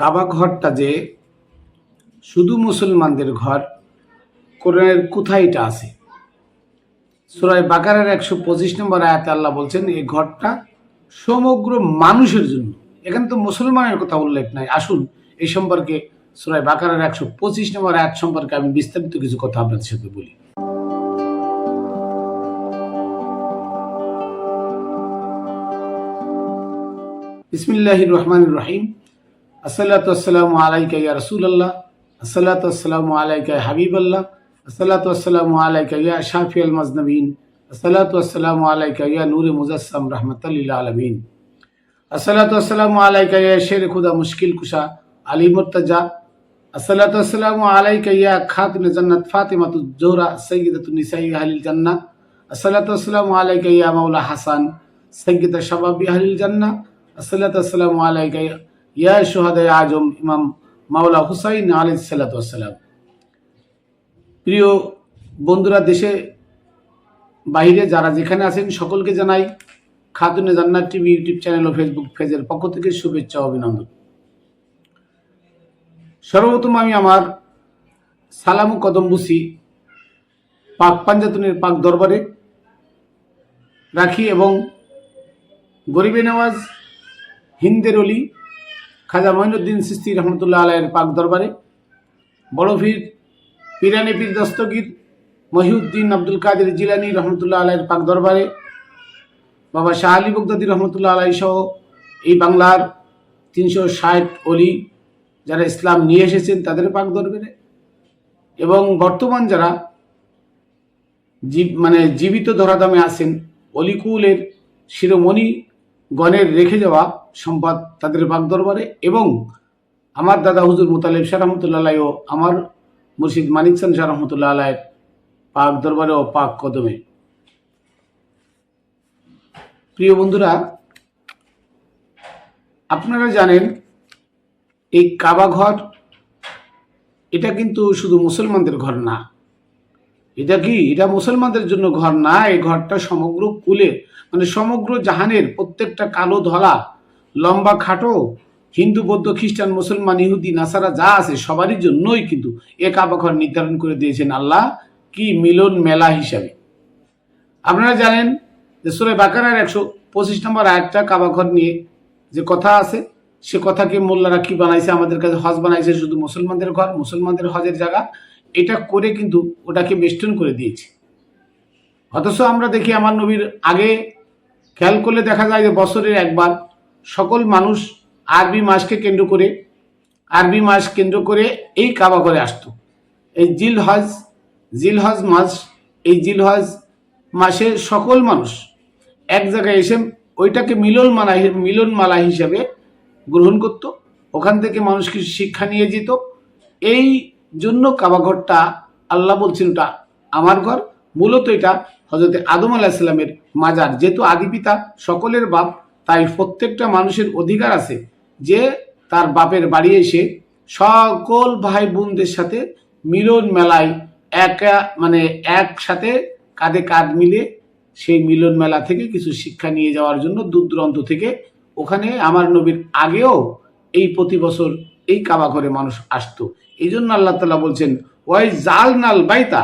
কাবা ঘরটা যে শুধু মুসলমানদের ঘর, কোরআনের কোথায় এটা আছে? সুরায় বাকারের একশো পঁচিশ নম্বর আয়াতে আল্লাহ বলছেন, এই ঘরটা সমগ্র মানুষের জন্য। এখানে তো মুসলমানের কথা উল্লেখ নাই। আসুন, এই সম্পর্কে সুরায় বাকারের একশো পঁচিশ নম্বর আয়াত সম্পর্কে আমি বিস্তারিত কিছু কথা আপনাদের সাথে বলি। বিসমিল্লাহির রহমানির রহিম। আসসালাতু আসসালামু আলাইকা ইয়া রাসূলুল্লাহ, আসসালাতু আসসালামু আলাইকা হাবিবাল্লাহ, আসসালাতু আসসালামু আলাইকা ইয়া শাফিয়াল মাজনবিন, আসসালাতু আসসালামু আলাইকা ইয়া নূরে মুজাসসাম রাহমাতাল লিল আলামিন। আসসালাতু আসসালামু আলাইকা ইয়া শের খুদা মুশকিল কুশা আলী মুর্তজা, আসসালাতু আসসালামু আলাইকা ইয়া খাতুন জান্নাত ফাতিমাতুজ জোহরা সাইয়্যিদাতুন আহলিল জান্নাহ, আসসালাতু আসসালামু আলাইকা ইয়া মাওলা হাসান সাইয়্যিদা শাবাবি আহলিল জান্নাহ, আসসালাতু আসসালামু আলাইকা ইয়া শুহাদা আজম ইমাম মাওলা হুসাইন সালাতু আসসালাম প্রিয় বন্ধুরা, দেশে বাইরে যারা যেখানে আছেন সকলকে জানাই Khatune Jannat TV YouTube channel ও ফেসবুক পেজের পক্ষ থেকে শুভেচ্ছা অভিনন্দন। সর্বপ্রথম আমি আমার সালামু কদম বুসি পাক পাঞ্জাতনের পাক দরবারে রাখি এবং গরিবে নওয়াজ, হিন্দের অলি খাজা মঈনুদ্দিন সিস্তি রহমতুল্লাহ আলাইয়ের পাক দরবারে বড় পীর পিরানি পীর দস্তগীর মহিউদ্দিন আব্দুল কাদের জিলানি রহমতুল্লাহ আলাইয়ের পাক দরবারে, বাবা শাহ আলী বগদাদি রহমতুল্লাহ আলাই সহ এই বাংলার তিনশো ষাট অলি যারা ইসলাম নিয়ে এসেছেন তাদের পাক দরবারে এবং বর্তমান যারা জীব মানে জীবিত ধরাধামে আছেন অলিকুলের শিরোমণি গণের রেখে যাওয়া সম্পদ তাদের পাক দরবারে এবং আমার দাদা হুজুর মুতালিব শাহ রহমতুল্লাহ ও আমার মুর্শিদ মানিকসান শাহ রহমতুল্লাহ আলাইয়ের পাক দরবারে ও পাক কদমে। প্রিয় বন্ধুরা, আপনারা জানেন, এই কাবা ঘর, এটা কিন্তু শুধু মুসলমানদের ঘর না। এটা কি? এটা মুসলমানদের জন্য ঘর না, এই ঘরটা সমগ্র কুলে মানে সমগ্র জাহানের প্রত্যেকটা কালো ধলা, লম্বা খাটো, হিন্দু, বৌদ্ধ, খ্রিস্টান, মুসলমান, ইহুদি, নাসারা, যা আছে সবারই জন্যই কিন্তু এ কাবা নির্ধারণ করে দিয়েছেন আল্লাহ কি মিলন মেলা হিসাবে। আপনারা জানেন যে সুরে বাকারার একশো পঁচিশ নম্বর আরেকটা কাবাঘর নিয়ে যে কথা আছে, সে কথাকে মোল্লারা কি বানাইছে, আমাদের কাছে হজ বানাইছে শুধু মুসলমানদের ঘর, মুসলমানদের হজের জায়গা, এটা করে কিন্তু ওটাকে বেষ্টন করে দিয়েছে। অথচ আমরা দেখি আমার নবীর আগে খেয়াল করলে দেখা যায় যে বছরের একবার সকল মানুষ আরবি মাসকে কেন্দ্র করে, আরবি মাস কেন্দ্র করে এই কাবা করে আসতো। এই জিল হজ জিল হজ মাস, এই জিল হজ মাসে সকল মানুষ এক জায়গায় এসে ওইটাকে মিলন মালা মিলন মালা হিসাবে গ্রহণ করত। ওখান থেকে মানুষ কিছু শিক্ষা নিয়ে যেত। এই জন্য কাবাঘরটা আল্লাহ বলছেন ওটা আমার ঘর মূলত এটা হজরতে আদম আলাহিসাল্লামের মাজার। যেহেতু আদি পিতা, সকলের বাপ, তাই প্রত্যেকটা মানুষের অধিকার আছে যে তার বাপের বাড়ি এসে সকল ভাই বোনদের সাথে মিলন মেলায় একা মানে একসাথে কাঁধে কাঁধ মিলে সেই মিলন মেলা থেকে কিছু শিক্ষা নিয়ে যাওয়ার জন্য দূর দূরান্ত থেকে ওখানে আমার নবীর আগেও এই প্রতি বছর এই কাবা ঘরে মানুষ আসতো। এই জন্য আল্লাহ তালা বলছেন ওয়াই জাল নাল বাইতা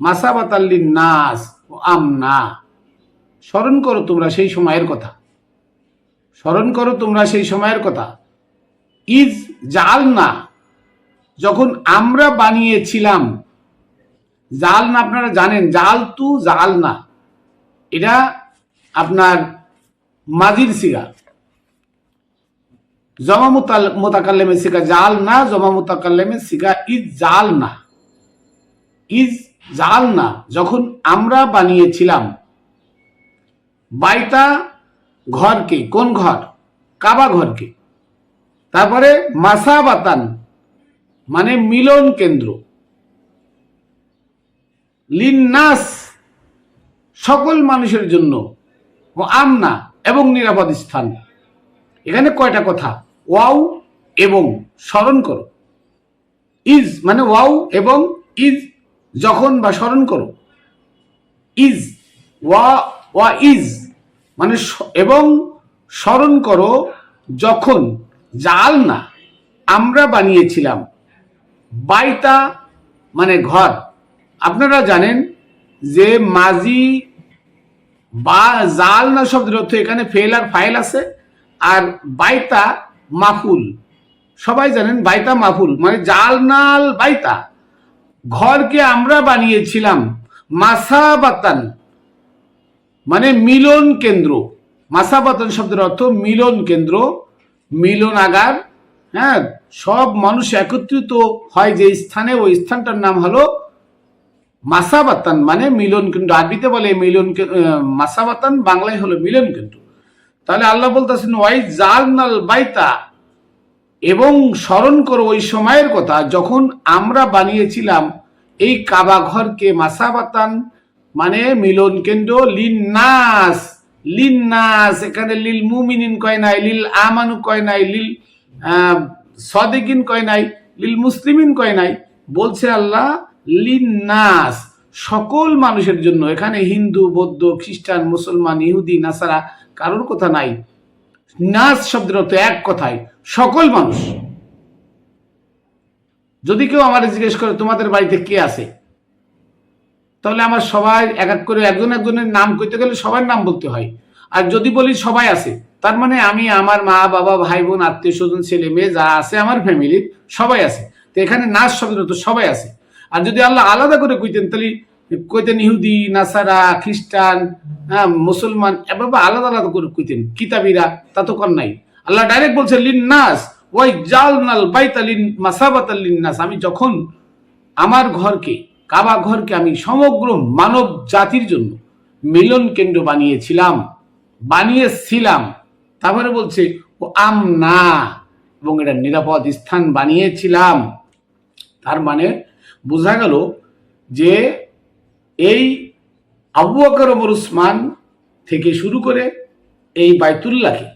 মাসাবাতাল্লিন নাস ও আমনা। স্মরণ করো তোমরা সেই সময়ের কথা। স্মরণ করো তোমরা সেই সময়ের কথা। ইজ জাল না যখন আমরা বানিয়েছিলাম জাল না আপনারা জানেন জাল তু জাল না এটা আপনার মাজির সিগা। জমা মোতাকাল্লেমে সিগা জাল না জমা মোতাকাল্লেমে সিগা ইজ জাল না ইজ জাল না, যখন আমরা বানিয়েছিলাম বাইতা ঘরকে, কোন ঘর? কাবা ঘরকে। তারপরে মাসাবাতান মানে মিলন কেন্দ্র। লিন্নাস, সকল মানুষের জন্য ও আমনা এবং নিরাপদ স্থান। এখানে কয়টা কথা? ওয়াও এবং স্মরণ করো। ইজ মানে ওয়াও এবং ইজ যখন বা স্মরণ করো, ইজ, ওয়া ওয়া ইজ মানে এবং স্মরণ করো যখন, জাল না, আমরা বানিয়েছিলাম, বাইতা মানে ঘর। আপনারা জানেন যে মাজি বা জাল না শব্দের অর্থ এখানে ফেল আর ফাইল আছে, আর বাইতা মাফুল। সবাই জানেন বাইতা মাফুল মানে জাল, নাল, বাইতা। ঘরকে আমরা বানিয়েছিলাম মাসাবাতান মানে মিলন কেন্দ্র। মাসাবাতান শব্দের অর্থ মিলন কেন্দ্র, মিলন আগার। হ্যাঁ সব মানুষ একত্রিত হয় যে স্থানে, ওই স্থানটার নাম হলো মাসাবাতান মানে মিলন কেন্দ্র। আরবিতে বলে মিলন মাসাবাতান, বাংলায় হলো মিলন কেন্দ্র। তাহলে আল্লাহ বলতেছেন, ওয়াই জালনাল বাইতা এবং স্মরণ করো ওই সময়ের কথা, যখন আমরা বানিয়েছিলাম এই কাবা ঘরকে মাসাবাতান মানে মিলন কেন্দ্র, লিন্নাস লিন্নাস, এখানে লিল মুমিনিন কয় নাই, লিল আমানু কয় নাই, লিল সদেকিন কয় নাই, লিল মুসলিমিন কয় নাই। বলছে আল্লাহ, লিন্নাস, সকল মানুষের জন্য, এখানে হিন্দু, বৌদ্ধ, খ্রিস্টান, মুসলমান, ইহুদি, নাসারা, কারোর কথা নাই। নাস শব্দের অর্থ এক কথায়, সকল মানুষ। যদি কেউ আমার জিজ্ঞেস করে, তোমাদের বাড়িতে কে আছে? তাহলে আমার সবাই এক এক করে একজন একজনের নাম কইতে গেলে সবার নাম বলতে হয়। আর যদি বলি সবাই আছে, তার মানে আমি, আমার মা, বাবা, ভাই, বোন, আত্মীয় স্বজন, ছেলে, মেয়ে, যা আছে আমার ফ্যামিলির সবাই আছে। তো এখানে নাচ শব্দের তো সবাই আছে। আর যদি আল্লাহ আলাদা করে কইতেন, তাহলে কইতেন ইহুদি, নাসারা, খ্রিস্টান হ্যাঁ মুসলমান, এভাবে আলাদা আলাদা করে কইতেন। কিতাবিরা, তা তো কর নাই। আল্লাহ ডাইরেক্ট বলছে লিন নাস আমি যখন আমার ঘরকে, কাবা ঘরকে আমি সমগ্র মানব জাতির জন্য মিলন কেন্দ্র বানিয়েছিলাম বানিয়েছিলাম, তারপরে বলছে, ও আম না এবং এটা নিরাপদ স্থান বানিয়েছিলাম। তার মানে বোঝা গেল যে এই আবু ওমর উসমান থেকে শুরু করে এই বাইতুল্লাহকে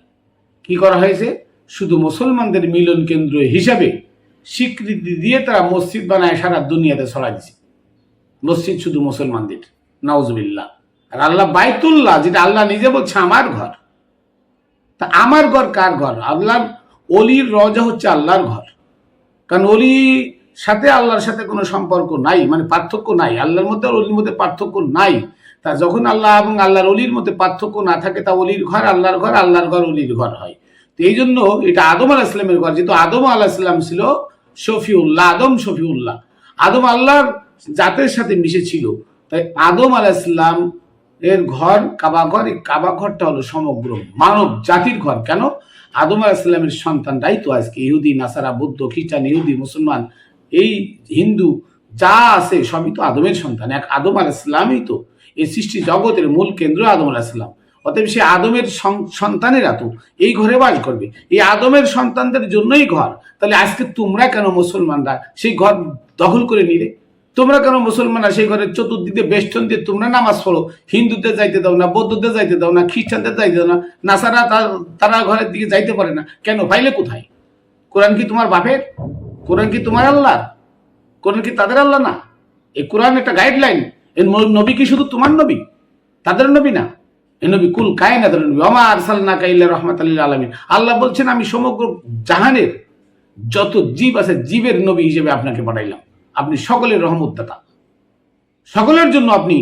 কি করা হয়েছে? শুধু মুসলমানদের মিলন কেন্দ্র হিসাবে স্বীকৃতি দিয়ে তারা মসজিদ বানায় সারা দুনিয়াতে ছড়াই দিছে। মসজিদ শুধু মুসলমানদের। নওজবিল্লা আর আল্লাহ বাইতুল্লাহ, যেটা আল্লাহ নিজে বলছে আমার ঘর। তা আমার ঘর কার ঘর? আল্লাহর অলির রজা হচ্ছে আল্লাহর ঘর। কারণ অলি সাথে আল্লাহর সাথে কোনো সম্পর্ক নাই মানে পার্থক্য নাই। আল্লাহর মধ্যে আর অলির মধ্যে পার্থক্য নাই। তা যখন আল্লাহ এবং আল্লাহর অলির মধ্যে পার্থক্য না থাকে, তা অলির ঘর আল্লাহর ঘর আল্লাহর ঘর অলির ঘর হয়। তো এই জন্য এটা আদম আলাহ ইসলামের ঘর, যেহেতু আদম আলাহ ইসলাম ছিল শফিউল্লাহ, আদম শফিউল্লাহ। আদম আল্লাহর জাতের সাথে মিশে ছিল তাই আদম আলাহ ইসলাম এর ঘর, কাবা ঘর, এই কাবা ঘরটা হলো সমগ্র মানব জাতির ঘর। কেন? আদম আলাহ ইসলামের সন্তানরাই তো আজকে ইহুদি, নাসারা, বৌদ্ধ, খ্রিস্টান, ইহুদি, মুসলমান, এই হিন্দু যা আছে সবই তো আদমের সন্তান। এক আদম আলাহ ইসলামই তো। এই সৃষ্টি জগতের মূল কেন্দ্র আদম আলাহ ইসলাম অতএব সে আদমের সন্তানেরা তো এই ঘরে বাস করবে। এই আদমের সন্তানদের জন্যই ঘর। তাহলে আজকে তোমরা কেন মুসলমানরা সেই ঘর দখল করে নিলে? তোমরা কেন মুসলমানরা সেই ঘরের চতুর্দিকে বেষ্টন দিয়ে তোমরা নামাজ পড়ো? হিন্দুদের যাইতে দাও না, বৌদ্ধদের যাইতে দাও না, খ্রিস্টানদের যাইতে দাও না, নাসারা তারা ঘরের দিকে যাইতে পারে না। কেন পাইলে কোথায়? কোরআন কি তোমার বাপের? কোরআন কি তোমার আল্লাহ কোরআন কি তাদের আল্লাহ না? এই কোরআন একটা গাইডলাইন এর নবী কি শুধু তোমার নবী? তাদের নবী না। নবী কুল কায়নাতের নবী অমা আরসালনা কাইল্লা রহমাত আলমিন। আল্লাহ বলছেন, আমি সমগ্র জাহানের যত জীব আছে, জীবের নবী হিসেবে আপনাকে পাঠাইলাম আপনি সকলের রহমতদাতা। সকলের জন্য আপনি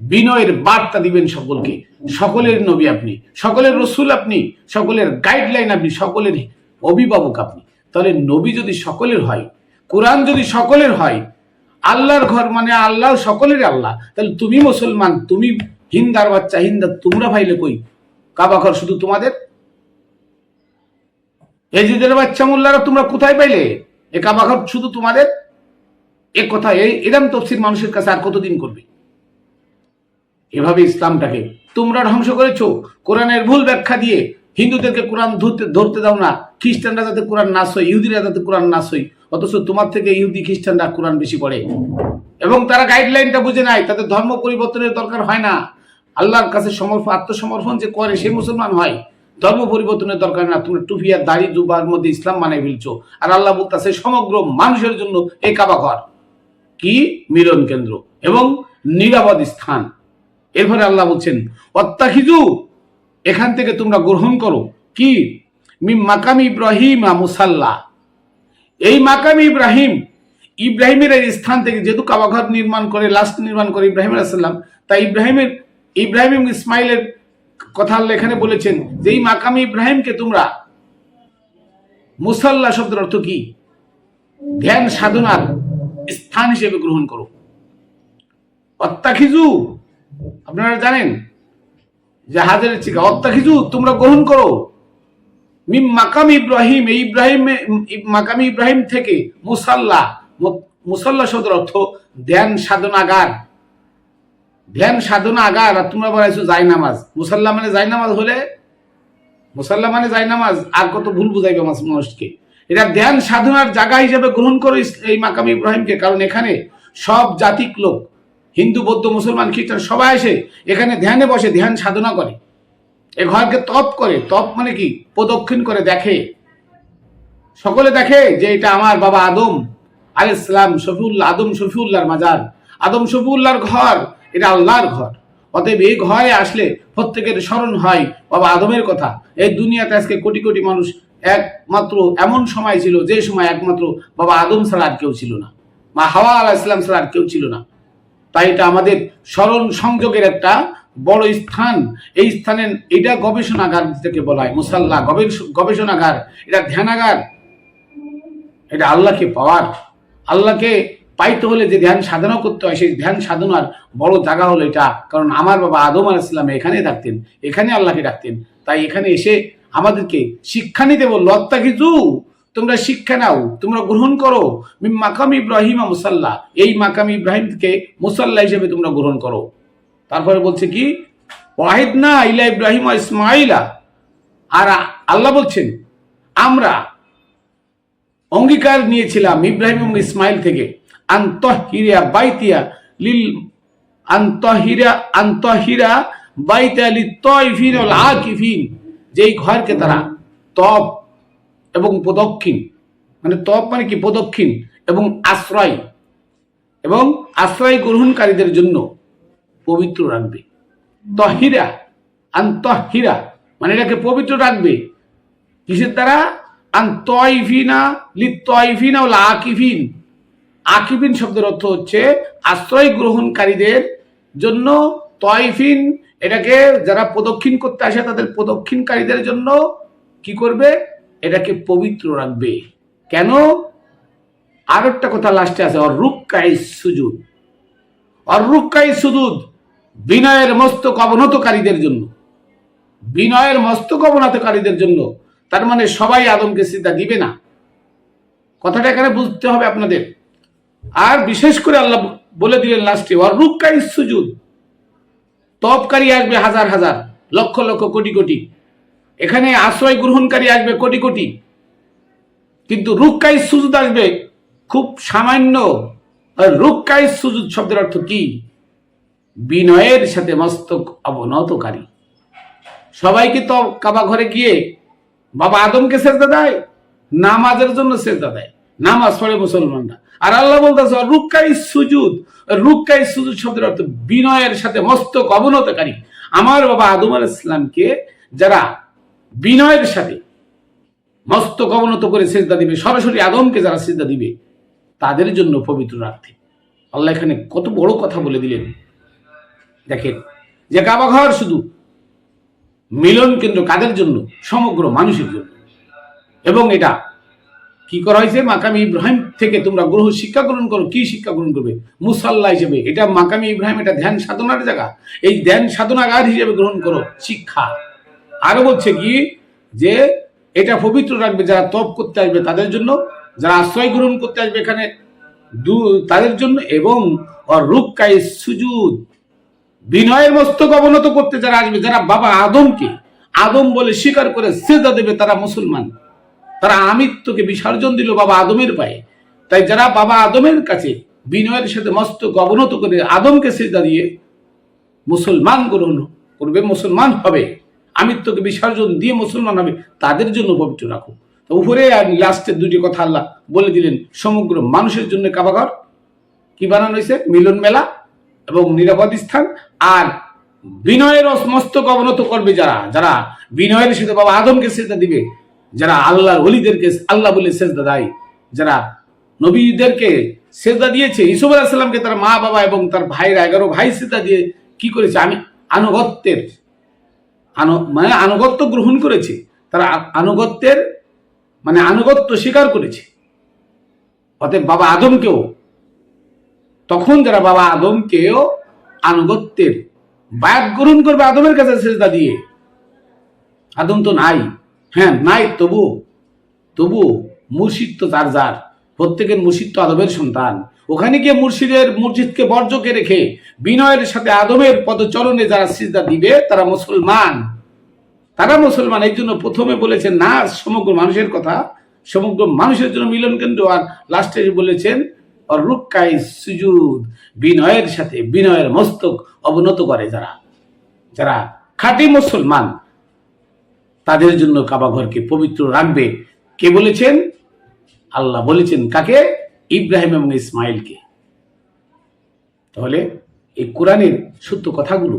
বিনয়ের বার্তা দিবেন সকলকে। সকলের নবী আপনি, সকলের রসুল আপনি, সকলের গাইডলাইন আপনি, সকলের অভিভাবক আপনি। তাহলে নবী যদি সকলের হয়, কোরআন যদি সকলের হয়, আল্লাহর ঘর মানে আল্লাহ সকলের আল্লাহ। তাহলে তুমি মুসলমান, তুমি হিন্দার বাচ্চা, হিন্দা, তোমরা ভাইলে কই? কাবা ঘর শুধু তোমাদের? এজিদের বাচ্চা মোল্লারা তোমরা কোথায় পাইলে? এ কাবা ঘর শুধু তোমাদের? এ কথা এই এরম তফসির মানুষের কাছে আর কতদিন করবে? এভাবে ইসলামটাকে তোমরা ধ্বংস করেছ। কোরআনের ভুল ব্যাখ্যা দিয়ে হিন্দুদেরকে কোরআন ধরতে ধরতে দাও না। খ্রিস্টানরা যাতে কোরআন নাশ হয় ইহুদিরা যাতে কোরআন নাশ হয় অথচ তোমার থেকে ইহুদি, খ্রিস্টানরা কোরআন বেশি পড়ে। এবং তারা গাইডলাইনটা বুঝে নাই, তাদের ধর্ম পরিবর্তনের দরকার হয় না। আল্লাহর কাছে সমর্পণ, আত্মসমর্পণ যে করে সে মুসলমান হয়, ধর্ম পরিবর্তনের দরকার না। টুপি আর দাড়ি জুবার মধ্যে ইসলাম বানাই ফেলছো। আর আল্লাহ বলতেছে, সমগ্র মানুষের জন্য এই কাবা ঘর। কি? মিলন কেন্দ্র এবং নিরাপদ স্থান। এরপরে আল্লাহ বলছেন অত্যাখিজু এখান থেকে তোমরা গ্রহণ করো। কি? মাকাম ইব্রাহিম মুসাল্লা। এই মাকাম ইব্রাহিম, ইব্রাহিমের এই স্থান থেকে যেহেতু কাবাঘর নির্মাণ করে লাস্ট নির্মাণ করে ইব্রাহিম আলাইসাল্লাম তাই ইব্রাহিমের ইব্রাহিম ইসমাইলের কথা আল্লাহ এখানে বলেছেন যে, এই মাকামি ইব্রাহিমকে তোমরা মুসাল্লা শব্দের অর্থ কি? ধ্যান সাধনার স্থান হিসেবে গ্রহণ করো। অত্যাখিজু আপনারা জানেন যে হাজারের চিকা অত্যাখিজু তোমরা গ্রহণ করো। মিম মাকাম ইব্রাহিম এই ইব্রাহিম, মাকাম ইব্রাহিম থেকে মুসাল্লা মুসাল্লা শব্দের অর্থ ধ্যান সাধনাগার। ধ্যান সাধনাগার আর তোমরা বলাইছো জাই নামাজ। মুসাল্লা মানে জাই নামাজ হলে, মুসাল্লা মানে জাই নামাজ, আর কত ভুল বুঝাইবে মানুষ- মানুষকে। এটা ধ্যান সাধনার জায়গা হিসেবে গ্রহণ করো এই মাকাম ইব্রাহিমকে, কারণ এখানে সব জাতিক লোক, হিন্দু, বৌদ্ধ, মুসলমান, খ্রিস্টান, সবাই এসে এখানে ধ্যানে বসে ধ্যান সাধনা করে। এ ঘরকে তপ করে। তপ মানে কি? প্রদক্ষিণ করে দেখে। সকলে দেখে যে এটা আমার বাবা আদম আল ইসলাম শফিউল্লাহ, আদম শফিউল্লাহর মাজার। আদম শফিউল্লাহর ঘর এটা আল্লাহর ঘর। অতএব এই ঘরে আসলে প্রত্যেকের স্মরণ হয় বাবা আদমের কথা। এই দুনিয়াতে আজকে কোটি কোটি মানুষ একমাত্র এমন সময় ছিল, যে সময় একমাত্র বাবা আদম ছাড়া আর কেউ ছিল না। মা হাওয়া আলাহ ইসলাম ছাড়া আর কেউ ছিল না। তাই এটা আমাদের স্মরণ সংযোগের একটা বড় স্থান। এই স্থানের এটা গবেষণাগার থেকে বলা হয়, মুসাল্লা গবেষ- গবেষণাগার। এটা ধ্যানাগার। এটা আল্লাহকে পাওয়ার। আল্লাহকে পাইতে হলে যে ধ্যান সাধনা করতে হয়, সেই ধ্যান সাধনার বড় জায়গা হলো এটা। কারণ আমার বাবা আদম আল ইসলাম এখানে থাকতেন, এখানে আল্লাহকে ডাকতেন। তাই এখানে এসে আমাদেরকে শিক্ষা নিতে বলল অত্তা কিছু তোমরা শিক্ষা নাও, তোমরা গ্রহণ করো। মাকাম ইব্রাহিম মুসাল্লা, এই মাকাম ইব্রাহিমকে মুসাল্লা হিসেবে তোমরা গ্রহণ করো। তারপরে বলছে কি ওয়াহিদ না ইলা ইব্রাহিম ইসমাইলা। আর আল্লাহ বলছেন, আমরা অঙ্গীকার নিয়েছিলাম ইব্রাহিম এবং ইসমাইল থেকে। আন্তহিরিয়া, বাইতিয়া, লিল আন্তহিরা আন্তহিরা বাইতা লি তয়ফিন আকিফিন। যেই ঘরকে তারা তপ এবং প্রদক্ষিণ মানে তপ মানে কি? প্রদক্ষিণ এবং আশ্রয়। এবং আশ্রয় গ্রহণকারীদের জন্য পবিত্র রাখবে। তহিরা, আন্তহিরা মানে এটাকে পবিত্র রাখবে। কিসের দ্বারা? আন্তইফিনা লিতইফিনা ও আকিফিন। আকিফিন শব্দের অর্থ হচ্ছে আশ্রয় গ্রহণকারীদের জন্য তয়ফিন। এটাকে যারা প্রদক্ষিণ করতে আসে তাদের প্রদক্ষিণকারীদের জন্য কি করবে? এটাকে পবিত্র রাখবে। কেন? আর একটা কথা লাস্টে আছে অরুক্কাই সুজুদ। অরুক্কাই সুজুদ বিনয়ের মস্তক অবনতকারীদের জন্য। বিনয়ের মস্তক অবনতকারীদের জন্য। তার মানে সবাই আদমকে সিদ্ধা দিবে না। কথাটা এখানে বুঝতে হবে আপনাদের। আর বিশেষ করে আল্লাহ বলে দিলেন লাস্টে অরুক্কাই সুজুদ। তপকারী আসবে হাজার হাজার, লক্ষ লক্ষ কোটি কোটি। এখানে আশ্রয় গ্রহণকারী আসবে কোটি কোটি। কিন্তু রুক্কাই সুজুদ আসবে খুব সামান্য। আর রুক্কাই সুজুদ শব্দের অর্থ কি? বিনয়ের সাথে মস্তক অবনতকারী। সবাইকে তো কাবা ঘরে গিয়ে বাবা আদমকে সেজদা দেয়, নামাজের জন্য সেজদা দেয়। নামাজ পড়ে মুসলমানরা। আর আল্লাহ বলতেছে রুক্কাই সুজুদ। রুক্কাই সুজুদ শব্দের অর্থ বিনয়ের সাথে মস্তক অবনতকারী। আমার বাবা আদম আল ইসলামকে যারা বিনয়ের সাথে মস্তক অবনত করে সেজদা দিবে, সরাসরি আদমকে যারা সেজদা দিবে, তাদের জন্য পবিত্র রাখতে আল্লাহ এখানে কত বড় কথা বলে দিলেন। দেখেন, যে কাবাঘর শুধু মিলন কেন্দ্র কাদের জন্য? সমগ্র মানুষের জন্য। এবং এটা কি করা হয়েছে? মাকামি ইব্রাহিম থেকে তোমরা গ্রহ শিক্ষা গ্রহণ করো। কি শিক্ষা গ্রহণ করবে? মুসাল্লা হিসেবে। এটা মাকামি ইব্রাহিম, এটা ধ্যান সাধনার জায়গা। এই ধ্যান সাধনাগার হিসেবে গ্রহণ করো, শিক্ষা। আরও বলছে কি? যে এটা পবিত্র রাখবে, যারা তপ করতে আসবে তাদের জন্য, যারা আশ্রয় গ্রহণ করতে আসবে এখানে, দু- তাদের জন্য, এবং রুক্কাই সুজুদ, বিনয়ের মস্তক অবনত করতে যারা আসবে, যারা বাবা আদমকে, আদম বলে স্বীকার করে সেজা দেবে তারা মুসলমান। তারা আমিত্বকে বিসর্জন দিল বাবা আদমের পায়ে। তাই যারা বাবা আদমের কাছে বিনয়ের সাথে মস্তক অবনত করে আদমকে সেজা দিয়ে মুসলমান গ্রহণ করবে, মুসলমান হবে, আমিত্বকে বিসর্জন দিয়ে মুসলমান হবে, তাদের জন্য পবিত্র রাখো। তো উপরে আর লাস্টের দুটি কথা আল্লাহ বলে দিলেন, সমগ্র মানুষের জন্য কাবাঘর। কি বানানো হয়েছে? মিলন মেলা এবং নিরাপদ স্থান। আর বিনয়ের মস্তক অবনত করবে যারা যারা বিনয়ের সাথে বাবা আদমকে সেজদা দিবে যারা আল্লাহর অলিদেরকে আল্লাহ বলে সেজদা দেয়, যারা নবীদেরকে সেজদা দিয়েছে ইসুফ আলাহিসাল্লামকে তার মা বাবা এবং তার ভাইরা এগারো ভাই সেজদা দিয়ে কি করেছে? আমি আনুগত্যের, আনু মানে আনুগত্য গ্রহণ করেছে। তারা আনুগত্যের মানে আনুগত্য স্বীকার করেছে। অতএব বাবা আদমকেও, তখন যারা বাবা আদমকেও আনুগত্যের, বায়াত গ্রহণ করবে আদমের কাছে সেজদা দিয়ে, আদম তো নাই। হ্যাঁ নাই, তবু তবু মুর্শিদ তো তার যার। প্রত্যেকের মুর্শিদ তো আদমের সন্তান। ওখানে গিয়ে মুর্শিদের মসজিদকে বর্জকে রেখে বিনয়ের সাথে আদমের পদচরণে যারা সিজদা দিবে, তারা মুসলমান। তারা মুসলমান, এই জন্য প্রথমে বলেছেন না, সমগ্র মানুষের কথা, সমগ্র মানুষের জন্য মিলন কেন্দ্র। আর লাস্টে বলেছেন রুক্কাই সুজুদ। বিনয়ের সাথে, বিনয়ের মস্তক অবনত করে যারা। যারা খাঁটি মুসলমান তাদের জন্য কাবাঘরকে পবিত্র রাখবে। কে বলেছেন? আল্লাহ বলেছেন, কাকে? ইব্রাহিম এবং ইসমাইলকে তাহলে এই কোরআনের সত্য কথাগুলো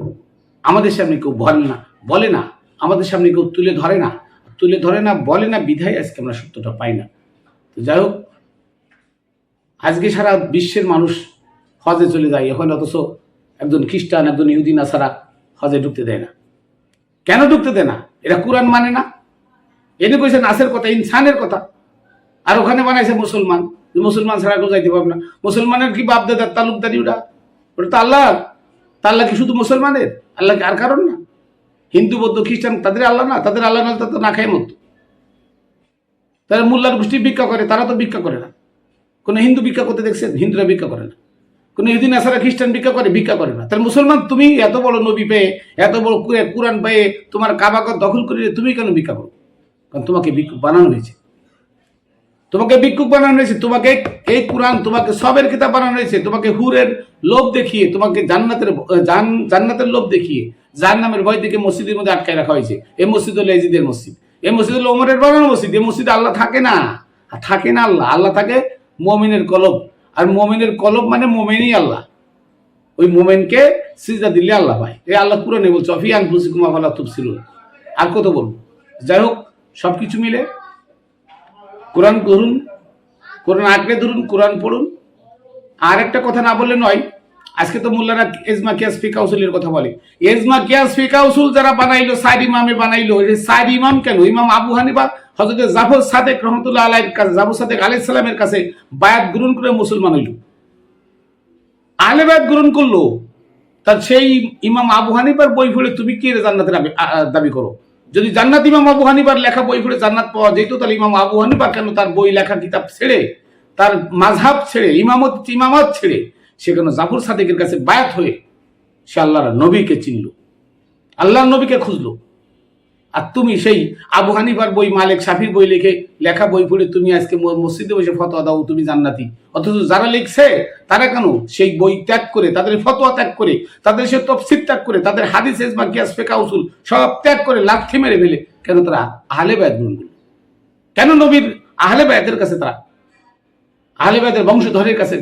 আমাদের সামনে কেউ বলে না বলে না, আমাদের সামনে কেউ তুলে ধরে না। তুলে ধরে না, বলে না, বিধায় আজকে আমরা সত্যটা পাই না। তো যাই হোক, আজকে সারা বিশ্বের মানুষ হজে চলে যায়, এখন অথচ একজন খ্রিস্টান, একজন ইহুদিন আসারা হজে ঢুকতে দেয় না। কেন ঢুকতে দেয় না? এটা কোরআন মানে না। এনে কইছে নাসের কথা, ইনসানের কথা। আর ওখানে বানাইছে মুসলমান। মুসলমান ছাড়া কেউ যাইতে পারবে না। মুসলমানের কি বাপ দাদার তালুকদারি ওটা? ওটা তো আল্লাহ। তা আল্লাহ কি শুধু মুসলমানের? আল্লাহ কি আর কারণ না? হিন্দু, বৌদ্ধ, খ্রিস্টান, তাদের আল্লাহ না? তাদের আল্লাহ না তো না খায় মতো তারা মোল্লার গোষ্ঠী ভিক্ষা করে, তারা তো ভিক্ষা করে না। কোনো হিন্দু ভিক্ষা করতে দেখছেন? হিন্দুরা ভিক্ষা করে না। কোনো ইহুদিন আসারা খ্রিস্টান ভিক্ষা করে ভিক্ষা করে না। তাহলে মুসলমান, তুমি এত বড় নবী পেয়ে, এত বড় কুরআ- কোরআন পেয়ে তোমার কাবাকর দখল করে তুমি কেন ভিক্ষা করো? কারণ তোমাকে ভিক্ষুক বানানো হয়েছে। তোমাকে ভিক্ষুক বানানো হয়েছে, তোমাকে এই কোরআন, তোমাকে সবের কিতাব বানানো হয়েছে, তোমাকে হুরের লোভ দেখিয়ে, তোমাকে জান্নাতের, জান, জান্নাতের লোভ দেখিয়ে যার নামের ভয় দেখে মসজিদের মধ্যে আটকায় রাখা হয়েছে। এই মসজিদ হলো এজিদের মসজিদ। এই মসজিদ হলো ওমরের বানানো মসজিদ। এই মসজিদে আল্লাহ থাকে না। থাকে না আল্লাহ। আল্লাহ থাকে মমিনের কলব। আর মোমেনের কলব মানে মোমেনই আল্লাহ। ওই মোমেনকে সিজদা দিলে আল্লাহ পায়। এই আল্লাহ পুরো নেই বলছে অফিয়ান ফুসিকুমা ফালা তুফসিল আর কত বলব? যাই হোক সব কিছু মিলে কোরআন ধরুন কোরআন আঁকড়ে ধরুন, কোরআন পড়ুন। আর একটা কথা না বললে নয় আজকে তো মোল্লারা এজমা কিয়াস ফি কাউসুলের কথা বলে। এজমা কিয়াস ফি কাউসুল যারা বানাইলো সাইড ইমামে বানাইলো সাইড ইমাম কেন? ইমাম আবু হানিফা, হযরত জাফর সাদেক রহমতুল্লাহ আলাইহির কাছে, জাফর সাদেক আলাইহিস সালামের কাছে বায়াত গ্রহণ করে মুসলমান হইল। আলে বায়াত গ্রহণ করল। তার সেই ইমাম আবু হানিফার বই পড়ে তুমি কি জান্নাতের দাবি করো? যদি জান্নাত ইমাম আবু হানিফার লেখা বই পড়ে জান্নাত পাওয়া যেত, তাহলে ইমাম আবু হানিফা কেন তার বই লেখা কিতাব ছেড়ে, তার মাঝহাব ছেড়ে, ইমামত ইমামত ছেড়ে সে কেন জাফর সাদেকের কাছে বায়াত হয়ে সে আল্লাহর নবীকে চিনল। আল্লাহর নবীকে খুঁজলো। আর তুমি সেই আবু হানিফার বই, মালিক সাফির বই লিখে লেখা বই পড়ে তুমি আজকে মসজিদে বসে ফতোয়া দাও, তুমি জান্নাতি। অথচ যারা লিখছে, তারা কেন সেই বই ত্যাগ করে, তাদের ফতোয়া ত্যাগ করে, তাদের সে তফসির ত্যাগ করে, তাদের হাদিস বা কিয়াস ফেকা উসুল সব ত্যাগ করে লাথি মেরে ফেলে, কেন তারা আহলে বায়াত গ্রহণ কেন নবীর আহলে বায়াতের কাছে তারা, আহলে বায়াতের বংশধরের কাছে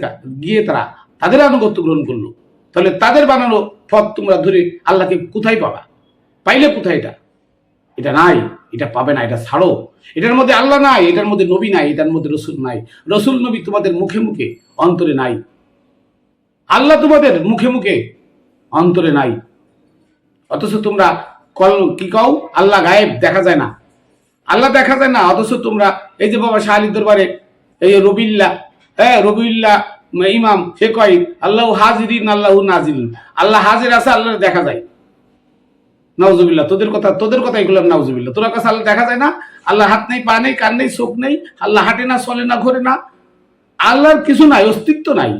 গিয়ে তারা তাদের আনুগত্য গ্রহণ করল। তাহলে তাদের বানানো পথ তোমরা ধরে আল্লাহকে কোথায় পাবা? পাইলে কোথায় এটা? এটা নাই, এটা পাবে না, এটা ছাড়ো। এটার মধ্যে আল্লাহ নাই, এটার মধ্যে নবী নাই, এটার মধ্যে রসুল নাই। রসুল, নবী তোমাদের মুখে মুখে, অন্তরে নাই। আল্লাহ তোমাদের মুখে মুখে, অন্তরে নাই। অথচ তোমরা কল কি কও? আল্লাহ গায়েব, দেখা যায় না। আল্লাহ দেখা যায় না, অথচ তোমরা এই যে বাবা শাহ আলীর দরবারে, এই রবিল্লা হ্যাঁ রবিউল্লাহ ইমাম, সে কয়, আল্লাহ হাজিরিন, আল্লাহ নাজিরিন আল্লাহ হাজির আছে আল্লাহ দেখা যায়। নাউজুবিল্লাহ, তোদের কথা তোদের কথা এগুলো নাউজুবিল্লাহ। তোর কাছে আল্লাহ দেখা যায় না? আল্লাহ হাত নেই, পা নেই, কান নেই, চোখ নেই, আল্লাহ হাঁটে না, চলে না, ঘোরে না। আল্লাহর কিছু নাই, অস্তিত্ব নাই।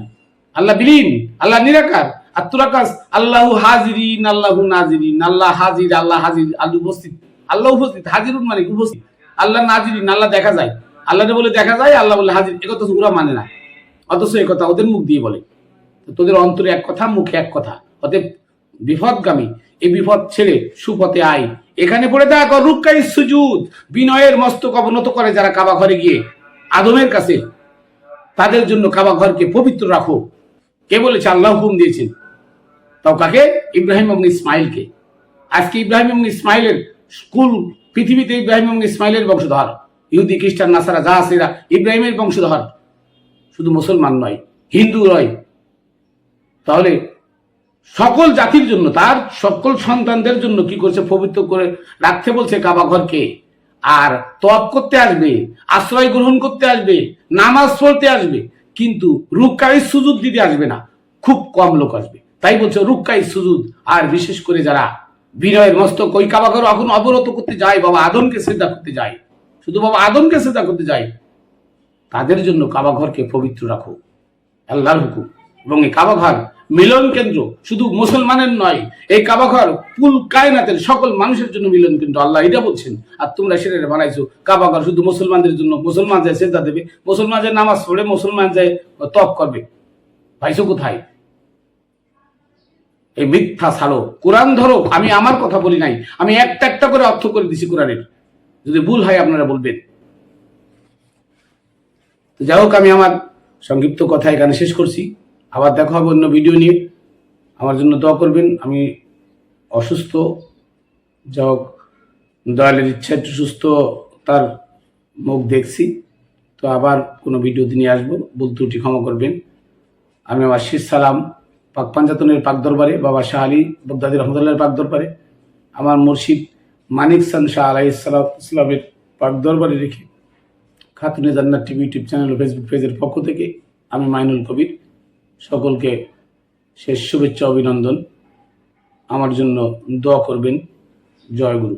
আল্লাহ বিলীন, আল্লাহ নিরাকার। আর তোর কাছ আল্লাহ হাজিরিন, আল্লাহ নাজিরিন। আল্লাহ হাজির আল্লাহ হাজির, আল্লাহ উপস্থিত। আল্লাহ উপস্থিত, হাজিরুন মানে উপস্থিত? আল্লাহ নাজিরিন, আল্লাহ দেখা যায়। আল্লাহ বলে দেখা যায়, আল্লাহ বলে হাজির। একথা ওরা মানে না। অথচ এ কথা ওদের মুখ দিয়ে বলে। তোদের অন্তরে এক কথা, মুখে এক কথা। অতএব বিপদগামী এই বিপদ ছেড়ে সুপথে আয়। এখানে পড়ে দেখ রুক্কাই সুজুদ। বিনয়ের মস্তক অবনত করে যারা কাবা ঘরে গিয়ে আদমের কাছে তাদের জন্য কাবা ঘরকে পবিত্র রাখো। কে বলেছে? আল্লাহ হুকুম দিয়েছেন। তাও কাকে? ইব্রাহিম এবং ইসমাইলকে। আজকে ইব্রাহিম এবং ইসমাইলের স্কুল, পৃথিবীতে ইব্রাহিম এবং ইসমাইলের বংশধর। ইহুদি, খ্রিস্টান, নাসারা যা আছে ইব্রাহিমের বংশধর। শুধু মুসলমান নয়, হিন্দু নয়। তাহলে সকল জাতির জন্য, তার সকল সন্তানদের জন্য কি করছে? পবিত্র করে রাখতে বলছে কাবা ঘরকে। আর তপ করতে আসবে, আশ্রয় গ্রহণ করতে আসবে, নামাজ পড়তে আসবে, কিন্তু রুক্কাই সুযোগ দিতে আসবে না, খুব কম লোক আসবে। তাই বলছে রুক্কাই সুজুদ, আর বিশেষ করে যারা বিনয়ের মস্তক, ওই কাবা ঘর এখন অবরত করতে যায়, বাবা আদমকে শ্রদ্ধা করতে যায়। শুধু বাবা আদমকে শ্রদ্ধা করতে যায় তাদের জন্য কাবা ঘরকে পবিত্র রাখো। আল্লাহর হুকুম। এবং এই কাবাঘর মিলন কেন্দ্র শুধু মুসলমানের নয়, এই কাবাঘর পুল কায়নাতের সকল মানুষের জন্য মিলন কেন্দ্র। আল্লাহ এটা বলছেন, আর তোমরা সেটা বানাইছো। কাবাঘর শুধু মুসলমানদের জন্য, মুসলমান যায় সেজদা দেবে, মুসলমান যায় নামাজ পড়ে, মুসলমান যায় তপ করবে। পাইছো কোথায়? এই মিথ্যা ছাড়ো। কোরআন ধরো, আমি আমার কথা বলি নাই। আমি একটা একটা করে অর্থ করে দিছি কোরআনের। যদি ভুল হয় আপনারা বলবেন। যাই হোক আমি আমার সংক্ষিপ্ত কথা এখানে শেষ করছি। আবার দেখা হবে অন্য ভিডিও নিয়ে। আমার জন্য দোয়া করবেন। আমি অসুস্থ। যা হোক দয়ালের ইচ্ছা, একটু সুস্থ তার মুখ দেখছি। তো আবার কোনো ভিডিওতে নিয়ে আসব। ভুল ত্রুটি ক্ষমা করবেন। আমি আমার শীষ সালাম পাক পাঞ্জাতনের পাক দরবারে, বাবা শাহ আলী বগদাদি রহমতুল্লাহের পাক দরবারে, আমার মুর্শিদ মানিক সান শাহ ইসলাম ইসলামের পাক দরবারে রেখে। খাতুনে জান্নার টিভি ইউটিউব চ্যানেল ফেসবুক পেজের পক্ষ থেকে আমি মাইনুল কবির। সকলকে শেষ শুভেচ্ছা, অভিনন্দন। আমার জন্য দোয়া করবেন। জয় গুরু।